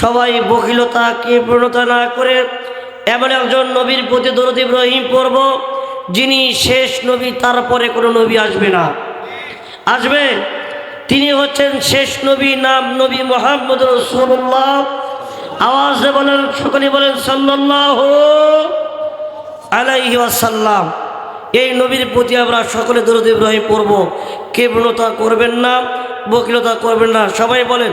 সবাই বকিলতা কৃপণতা না করে এমন একজন নবীর প্রতি দরদ ইব্রাহিম পড়ব, যিনি শেষ নবী, তারপরে কোনো নবী আসবে না। আসবে? তিনি হচ্ছেন শেষ নবী, নাম নবী মোহাম্মদ রসুল্লাহ আওয়াজে বলেন, সকলে বলেন সাল্লাহ আলাইহি ওয়াসাল্লাম। এই নবীর প্রতি আমরা সকলে দরদ ইব্রাহিম পড়ব। কৃপণতা করবেন না, বকিলতা করবেন না। সবাই বলেন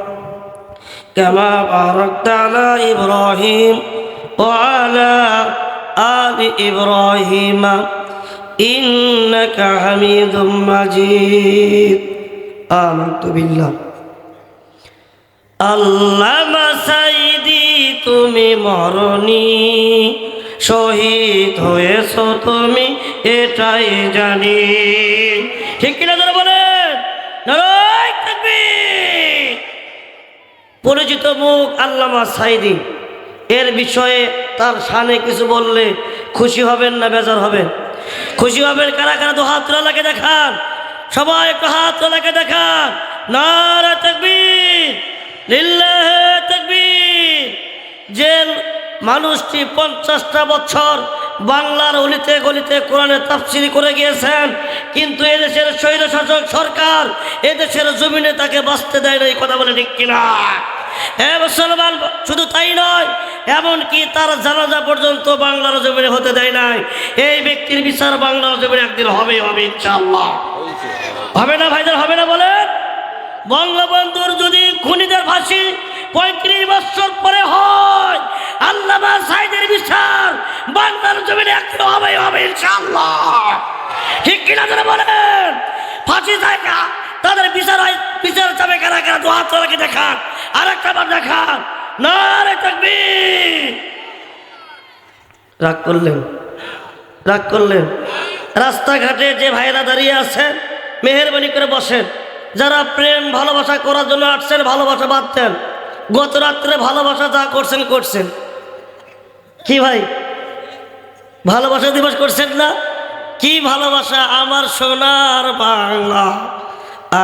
كما باركت على إبراهيم وعلى آل إبراهيم إنك حميد مجيد آمنت بالله আল্লাহ সাইদি তুমি মরণি শহীদ হয়েছ তুমি এটাই জানি ঠিক কিনা ধরে বলেন পরিচিত মুখ আল্লামা সাইদি। এর বিষয়ে তার সানে কিছু বললে খুশি হবেন না বেজার হবেন? খুশি হবেন কারা কারা? তো হাত তোলাকে দেখান। সবাই একটু হাত তোলাকে দেখান। নারা তকবীর, লিল্লাহে যে মানুষটি পঞ্চাশটা বছর বাংলার অলিতে গলিতে কোরআনে তাফসিরি করে গিয়েছেন, কিন্তু এদেশের স্বৈর শাসক সরকার এদেশের জমিনে তাকে বাঁচতে দেয় না এই কথা বলে ঠিক কিনা? হ্যাঁ মুসলমান, শুধু তাই নয়, এমনকি তার জানাজা পর্যন্ত বাংলার জমিনে হতে দেয় নাই। এই ব্যক্তির বিচার বাংলার জমিনে একদিন হবে হবে ইনশাআল্লাহ। হবে না ভাইদের, হবে না বলেন? বঙ্গবন্ধুর যদি খুনিদের ফাঁসি পঁয়ত্রিশ বছর পরে হয়। আল্লামা সাইদের বিচার বাংলার জমিনে একদিন হবে হবে ঠিক কিনা যারা বলেন? ফাঁসি জায়গা, তাদের বিচার হয়, বিচার যাবে কারা কারা? দু হাত তোলাকে দেখান আর একটা বার দেখান। না রে তাকবীর। রাগ করলেন? রাগ করলেন? রাস্তাঘাটে যে ভাইরা দাঁড়িয়ে আছেন, মেহরবানি করে বসেন। যারা প্রেম, ভালোবাসা করার জন্য আসছেন, ভালোবাসা বাঁধতেন। গত রাত্রে ভালোবাসা যা করছেন করছেন। কি ভাই? ভালোবাসা দিবস করছেন না? কি ভালোবাসা? আমার সোনার বাংলা,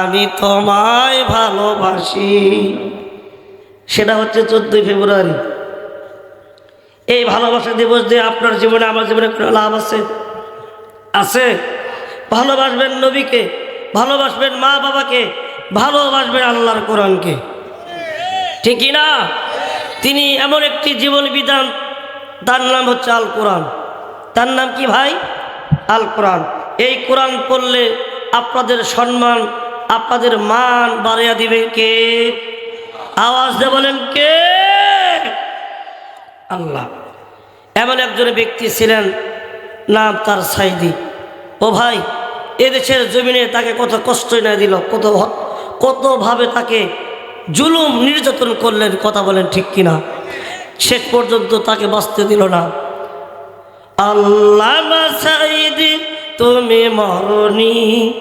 আমি তোমায় ভালোবাসি। সেটা হচ্ছে চোদ্দই ফেব্রুয়ারি। এই ভালোবাসা দিবস দিয়ে আপনার জীবনে, আমার জীবনে কোনো লাভ আছে? আছে। ভালোবাসবেন নবীকে, ভালোবাসবেন মা বাবাকে ভালোবাসবেন আল্লাহর কোরআনকে। ঠিকই না তিনি এমন একটি জীবন বিধান, তার নাম হচ্ছে আল কোরআন তার নাম কি ভাই? আল কোরআন এই কোরআন পড়লে আপনাদের সম্মান, আপনাদের মান বাড়িয়া দিবে কে? আওয়াজ দিয়ে বলেন কে? আল্লাহ। এমন একজন ব্যক্তি ছিলেন, নাম তার সাইদি। ও ভাই, এদেশের জমিনে তাকে কত কষ্ট না দিল, কত কতভাবে তাকে জুলুম নির্যাতন করলেন কথা বলেন ঠিক কিনা? শেষ পর্যন্ত তাকে বাঁচতে দিল না। আল্লাহ তুমি মরণি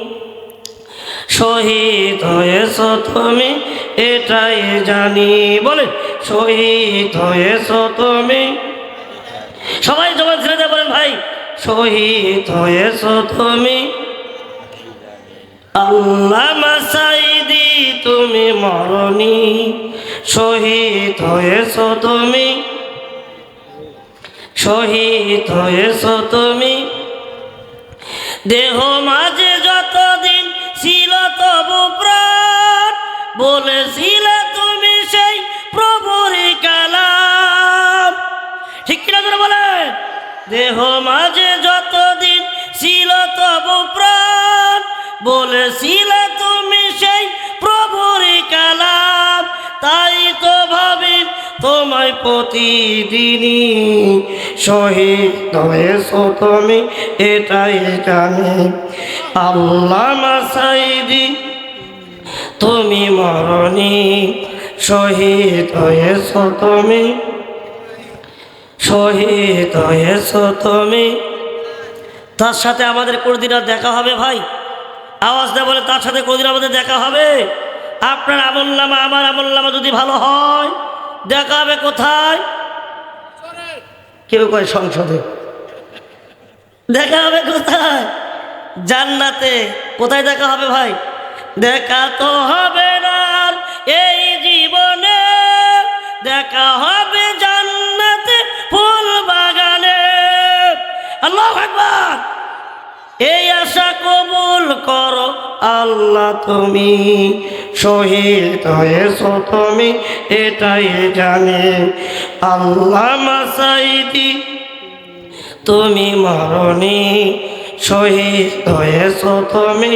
শহীদ হয়েছ তুমি, এটাই জানি। বলে শহীদ হয়েছ তুমি। সবাই জবান ছেড়ে দেয় বলেন ভাই, শহীদ হয়েছ তুমি। আল্লাহ মাসাইদি তুমি মরণি। শহীদ হয়েছ তুমি। শহীদ হয়েছ তুমি। দেহ মাঝে যতদিন ছিল তবু প্রাণ। বলেছিলে তুমি সেই প্রভুরি কালাম। ঠিক কিনা বলে দেহ মাঝে যতদিন ছিল তবু প্রাণ। বলেছিলে তুমি সেই প্রভুরি কালাম। তাই তো ভাবি তোমায় প্রতিদিনই শহীদ হয়েছ তুমি, এটাই জানি। আল্লাহ মাসাইদি, তুমি মরণি, শহীদ হয়েছ তুমি, শহীদ হয়েছ তুমি। তার সাথে আমাদের কোনোদিন আর দেখা হবে ভাই? আওয়াজ দেয় বলে তার সাথে কোনোদিন আমাদের দেখা হবে। আপনার আমল নামা আমার আমল নামা যদি ভালো হয়, দেখা হবে কোথায়? কেউ কয় সংসদে? দেখা হবে কোথায়? জান্নাতে। কোথায় দেখা হবে ভাই? দেখা তো হবে না এই জীবনে। দেখা হবে জান্নাতে ফুল বাগানে আল্লাহ একবার এই কবুল করো, আল্লাহ তুমি শহীদ হয়েছ, তুমি এটাই জানে। আল্লাহ মাসাইদি তুমি মরণি শহীদ হয়েছ, তুমি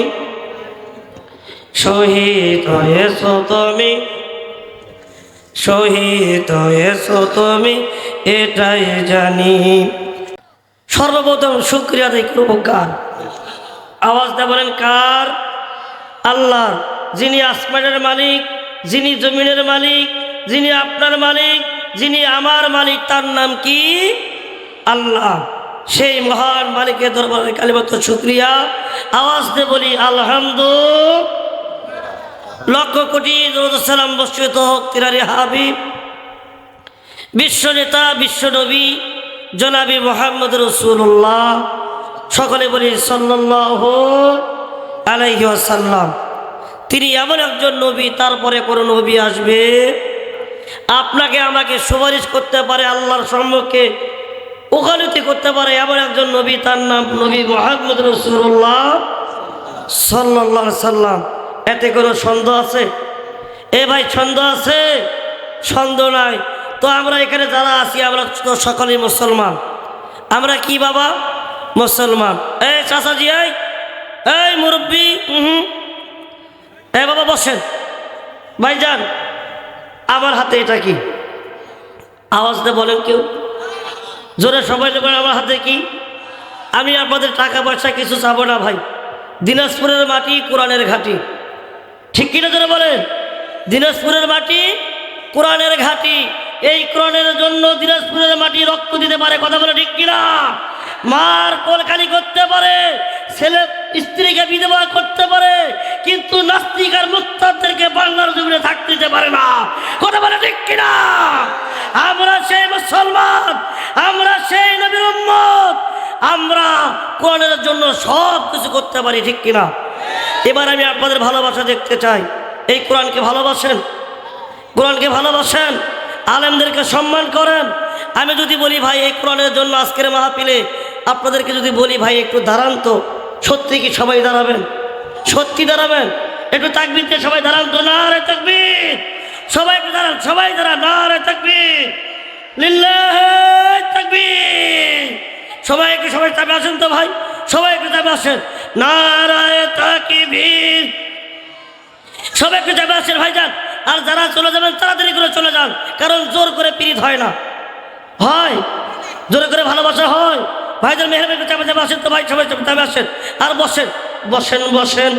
শহীদ হয়েছ, তুমি শহীদ হয়েছ, তুমি এটাই জানি। সর্বপ্রথম শুক্রিয়া করব কার? আওয়াজ দেয় বলেন, কার? আল্লাহ, যিনি আসমানের মালিক, যিনি জমিনের মালিক, যিনি আপনার মালিক, যিনি আমার মালিক, তার নাম কি? আল্লাহ। সেই মহান মালিকের দরবারে কালিমত শুক্রিয়া। আওয়াজ দিয়ে বলি আলহামদু লক্ষ কোটি সালাম বস্তুত হোক তিনারি হাবিব। বিশ্ব নেতা, বিশ্ব নবী, জনাবি মোহাম্মদ রসুল্লাহ সকলে বলি আসাল্লাম তিনি এমন একজন নবী, তারপরে কোনো নবী আসবে। আপনাকে আমাকে সুপারিশ করতে পারে, আল্লাহর সম্মুখে ওকালতি করতে পারে এমন একজন নবী, তার নাম নবী মোহাম্মদ রসুল্লাহ সাল্লাহ সাল্লাম এতে কোনো সন্দেহ আছে? এ ভাই সন্দেহ আছে? সন্দেহ নাই। তো আমরা এখানে যারা আছি, আমরা তো সকলেই মুসলমান। আমরা কি বাবা? মুসলমান। এই চাচাজি এই এই মুরব্বী হুম এ বাবা বসেন। ভাই যান আমার হাতে এটা কি? আওয়াজ দিয়ে বলেন কেউ। জোরে সবাই বলেন, আমার হাতে কি? আমি আপনাদের টাকা পয়সা কিছু চাবো না ভাই। দিনাজপুরের মাটি, কোরআনের ঘাটি। ঠিক কিনা জোরে বলেন? দিনাজপুরের মাটি, কোরআনের ঘাটি। এই কোরআনের জন্য দিনাজপুরের মাটি রক্ত দিতে পারে, কথা বলে ঠিক কিনা? মার কলকালি করতে পারে, ছেলে স্ত্রীকে বিধবা করতে পারে, কিন্তু নাস্তিক আর মুক্তারদেরকে বাংলার জমিনে থাকতে দিতে পারে না। কথা বলে ঠিক কিনা? আমরা সেই মুসলমান, আমরা সেই নবীর উম্মত, আমরা কোরআনের জন্য সব কিছু করতে পারি, ঠিক কিনা? এবার আমি আপনাদের ভালোবাসা দেখতে চাই। এই কোরআনকে ভালোবাসেন? কোরআনকে ভালোবাসেন? আলেমদেরকে সম্মান করেন? আমি যদি বলি, ভাই, এই কোরআনের জন্য আজকের মাহফিলে আপনাদেরকে যদি বলি, ভাই, একটু দাঁড়ান তো। সত্যি কি সবাই দাঁড়াবেন? সত্যি দাঁড়াবেন? একটু তাকবির দিয়ে সবাই দাঁড়ান তো। না রে তাকবির। সবাই একটু দাঁড়ান, সবাই দাঁড়ান। না রে তাকবির তাকবির। সবাই একটু, সবাই চাপে আসেন তো ভাই। সবাই একটু চাপে আসেন। নারায় তাকিবীর। সবাই একটু যাবে আসেন ভাইজান আর যারা চলে যাবেন, তাড়াতাড়ি করে চলে যান। কারণ জোর করে পীড়িত হয় না। হয়। জোরে করে ভালোবাসা হয়। ভাইজান মেহরবানি চাপে যাবে আসেন তো ভাই, সবাই চাপে চাপে আসেন। আর বসেন বসেন বসেন।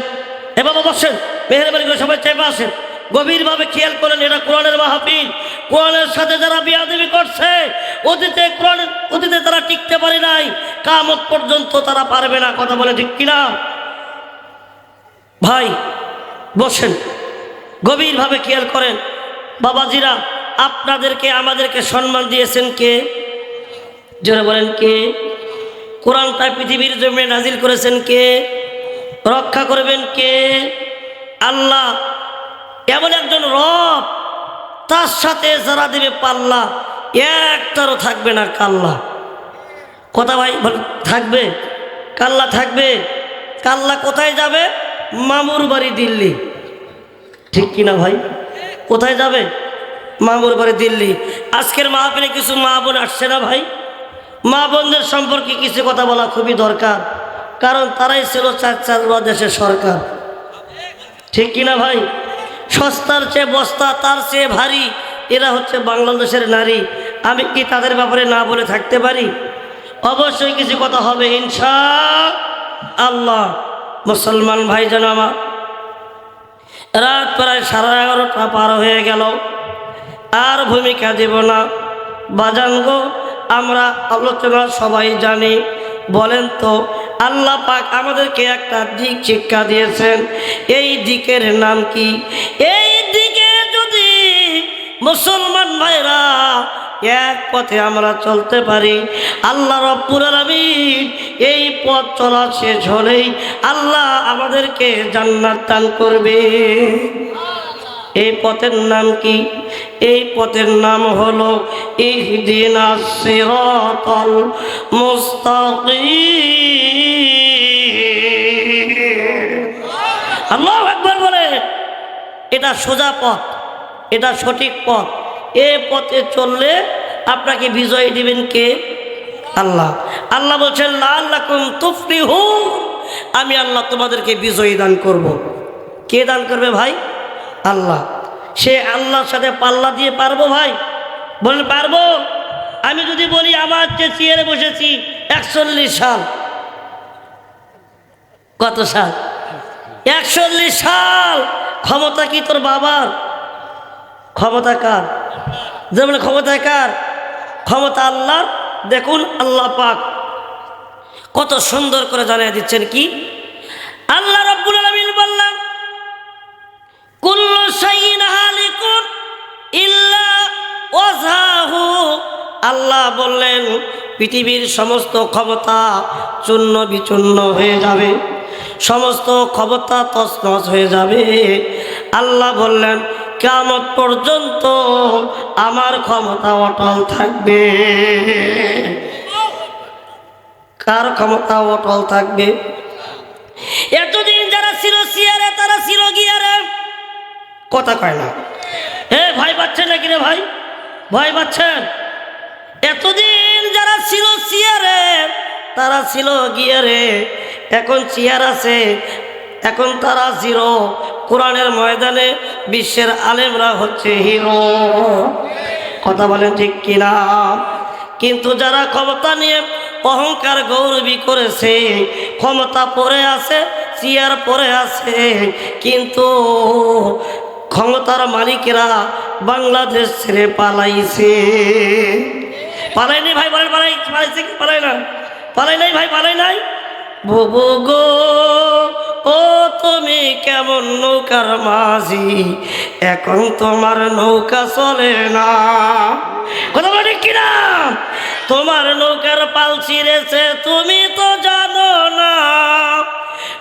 এ বাবা, বসেন। মেহরবানি করে সবাই চেপে আসেন। গভীরভাবে খেয়াল করেন এটা কোরআনের মাহফিল। কোরআনের সাথে যারা বিয়াদেবি করছে, অতীতে কোরআনের অতীতে তারা টিকতে পারে নাই। কামত পর্যন্ত তারা পারবে না, কথা বলে ঠিক কিনা? ভাই, বসেন। গভীরভাবে খেয়াল করেন। বাবাজিরা, আপনাদেরকে, আমাদেরকে সম্মান দিয়েছেন কে? জোরে বলেন কে? কোরআনটা পৃথিবীর জমিনে নাজিল করেছেন কে? রক্ষা করবেন কে? আল্লাহ এমন একজন রব, তার সাথে যারা দেবে পাল্লা, একটারও থাকবে না কাল্লা। কথা ভাই থাকবে? কাল্লা থাকবে? কাল্লা কোথায় যাবে? মামুর বাড়ি দিল্লি। ঠিক কিনা ভাই? কোথায় যাবে? মামুর বাড়ি দিল্লি। আজকের মাহফিলে কিছু মা বোন আসছে না ভাই? মা বোনদের সম্পর্কে কিছু কথা বলা খুবই দরকার, কারণ তারাই ছিল চার চার দেশের সরকার। ঠিক কিনা ভাই? সস্তার চেয়ে বস্তা, তার চেয়ে ভারী, এরা হচ্ছে বাংলাদেশের নারী। আমি কি তাদের ব্যাপারে না বলে থাকতে পারি? অবশ্যই কিছু কথা হবে, ইনশা আল্লাহ। মুসলমান ভাই যেন আমার, রাত প্রায় সাড়ে এগারোটা পার হয়ে গেল। আর ভূমিকা দেব না। বাজান গো আমরা আলোচনা সবাই জানি। বলেন তো, আল্লাহ পাক আমাদেরকে একটা দিক শিক্ষা দিয়েছেন। এই দিকের নাম কি? এই দিকে যদি মুসলমান ভাইরা এক পথে আমরা চলতে পারি, আল্লাহ রব্বুর আলামিন এই পথ চলা শেষ হলেই আল্লাহ আমাদেরকে জান্নাত দান করবে। এই পথের নাম কি? এই পথের নাম হলো ইহদিনা বলে, এটা সোজা পথ, এটা সঠিক পথ। এ পথে চললে আপনাকে বিজয় দিবেন কে? আল্লাহ। আল্লাহ বলছেন আল্লাহ তুফলিহু আমি আল্লাহ তোমাদেরকে বিজয়ী দান করব। কে দান করবে ভাই? আল্লাহ। সে আল্লাহর সাথে পাল্লা দিয়ে পারব ভাই? বলেন, পারব? আমি যদি বলি আমার চেয়ারে বসেছি একচল্লিশ সাল। কত সাল? একচল্লিশ সাল। ক্ষমতা কি তোর বাবার? ক্ষমতা কার? যেমন ক্ষমতা কার? ক্ষমতা আল্লাহর। দেখুন, আল্লাহ পাক কত সুন্দর করে জানিয়ে দিচ্ছেন কি? আল্লাহ রব্বুল আল্লাহ বললেন, পৃথিবীর সমস্ত ক্ষমতা চূর্ণ বিচূর্ণ হয়ে যাবে, সমস্ত ক্ষমতা তছনছ হয়ে যাবে। আল্লাহ বললেন কেমন পর্যন্ত আমার ক্ষমতা অটল থাকবে। কার ক্ষমতা অটল থাকবে? এতদিন যারা ছিল সিয়ারে, তারা ছিল গিয়ারে। কথা কয় না। হে ভয় পাচ্ছেন নাকি রে ভাই? ভয় পাচ্ছেন? এতদিন যারা ছিল সিয়ারে তারা ছিল গিয়ারে। এখন চেয়ার আছে, এখন তারা জিরো। কোরআনের ময়দানে বিশ্বের আলেমরা হচ্ছে হিরো। কথা বলেন ঠিক কিনা? কিন্তু যারা ক্ষমতা নিয়ে অহংকার গৌরবী করেছে, ক্ষমতা পরে আছে, চেয়ার পরে আছে, কিন্তু ক্ষমতার মালিকেরা বাংলাদেশ ছেড়ে পালাইছে। পালাইনি ভাই, বলেন, পালাই, পালাইছে কি? পালাই না। পালাই নাই ভাই পালাই নাই। বুবু গো, ও তুমি কেমন নৌকার মাঝি? এখন তোমার নৌকা চলে না। কথা বলে কিনা? তোমার নৌকার পাল ছিঁড়েছে, তুমি তো জানো না।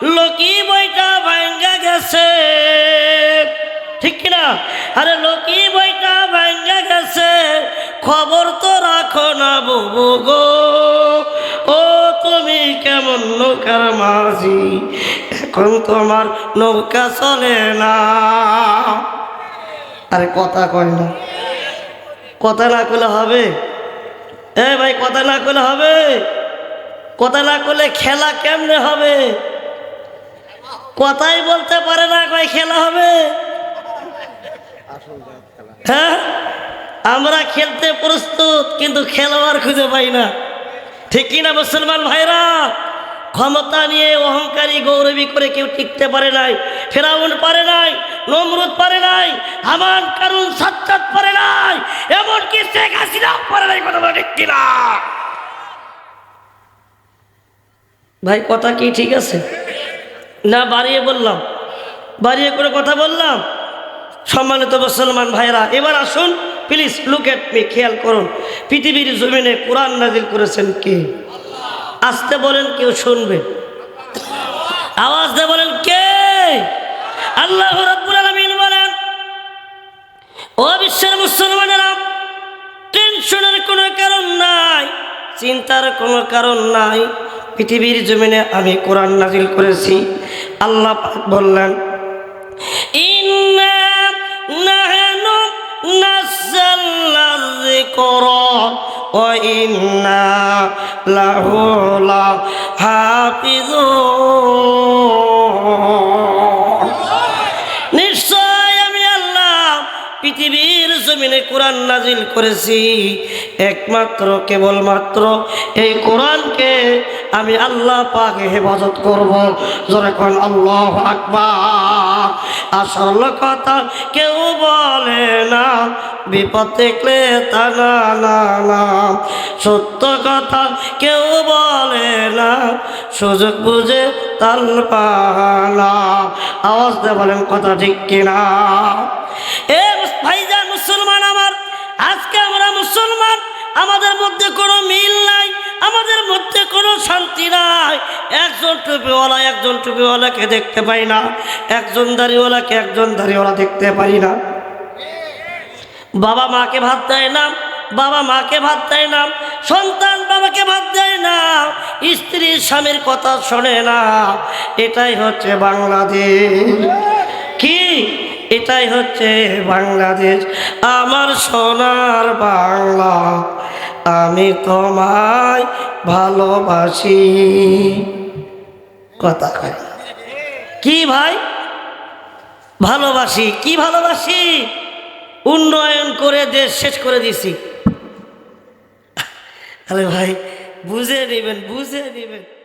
লোকি বইটা ভাঙ্গা গেছে। ঠিক কিনা? আরে লোকি বইটা ভাঙ্গা গেছে, খবর তো রাখো না বুবু গো। ও তুমি কেমন নৌকার মাঝি, এখন তোমার নৌকা চলে না। আরে কথা কয় না। কথা না করলে হবে? এ ভাই, কথা না করলে হবে? কথা না করলে খেলা কেমনে হবে? কথাই বলতে পারে না কয় খেলা হবে? হ্যাঁ? আমরা খেলতে প্রস্তুত, কিন্তু খেলোয়াড় খুঁজে পাই না। ঠিক কিনা মুসলমান ভাইরা? ক্ষমতা নিয়ে অহংকারী, গৌরবী করে কেউ টিকতে পারে নাই, ফেরাউন পারে নাই, নমরুদ পারে নাই, হামান, কারুন, সাজ্জাদ পারে নাই, এমনকি শেখ হাসিনাও পারে নাই, কথা ঠিক কিনা ভাই, কথা কি ঠিক আছে? না, বাড়িয়ে বললাম। বাড়িয়ে করে কথা বললাম? সম্মানিত মুসলমান ভাইরা এবার আসুন প্লিজ লুক এট মি খেয়াল করুন, পৃথিবীর জমিনে কোরআন নাজিল করেছেন কে? আসতে বলেন কেউ শুনবে। আওয়াজ দিয়ে বলেন কে? আল্লাহ বলেন, ও বিশ্বের মুসলমানেরা, টেনশনের কোনো কারণ নাই, চিন্তার কোনো কারণ নাই, পৃথিবীর জমিনে আমি কোরআন নাজিল করেছি। আল্লাহ বললেন ইন্না নাহনু নাযালনা যিকরা ওয়া ইন্না লাহু নিশ্চয় আমি আল্লাহ পৃথিবীর জমিনে কোরআন নাজিল করেছি। একমাত্র, কেবলমাত্র এই কোরআনকে আমি আল্লাহ পাকে হেফাজত করব। যখন আল্লাহ আকবার। আসল কথা কেউ বলে না, বিপদ দেখলে তা না না না। সত্য কথা কেউ বলে না, সুযোগ বুঝে তাল পানা আওয়াজ দিয়ে বলেন, কথা ঠিক কিনা? এ ভাইজান মুসলমান আমার, আজকে আমরা মুসলমান, আমাদের মধ্যে কোনো মিল নাই। আমাদের মধ্যে কোনো শান্তি নাই। একজন টুপিওয়ালা একজন টুপিওয়ালাকে দেখতে পাই না। একজন দাড়িওয়ালাকে একজন দাড়িওয়ালা দেখতে পাই না। বাবা মাকে ভাত দেয় না। বাবা মাকে ভাত দেয় না। সন্তান বাবাকে ভাত দেয় না। স্ত্রী স্বামীর কথা শোনে না। এটাই হচ্ছে বাংলাদেশ। কি? এটাই হচ্ছে বাংলাদেশ। আমার সোনার বাংলা। আমি তোমায় ভালোবাসি। কথা কয়। কি ভাই? ভালোবাসি, কি ভালোবাসি? উন্নয়ন করে দেশ শেষ করে দিছি। আরে ভাই, বুঝে নেবেন বুঝে নেবেন।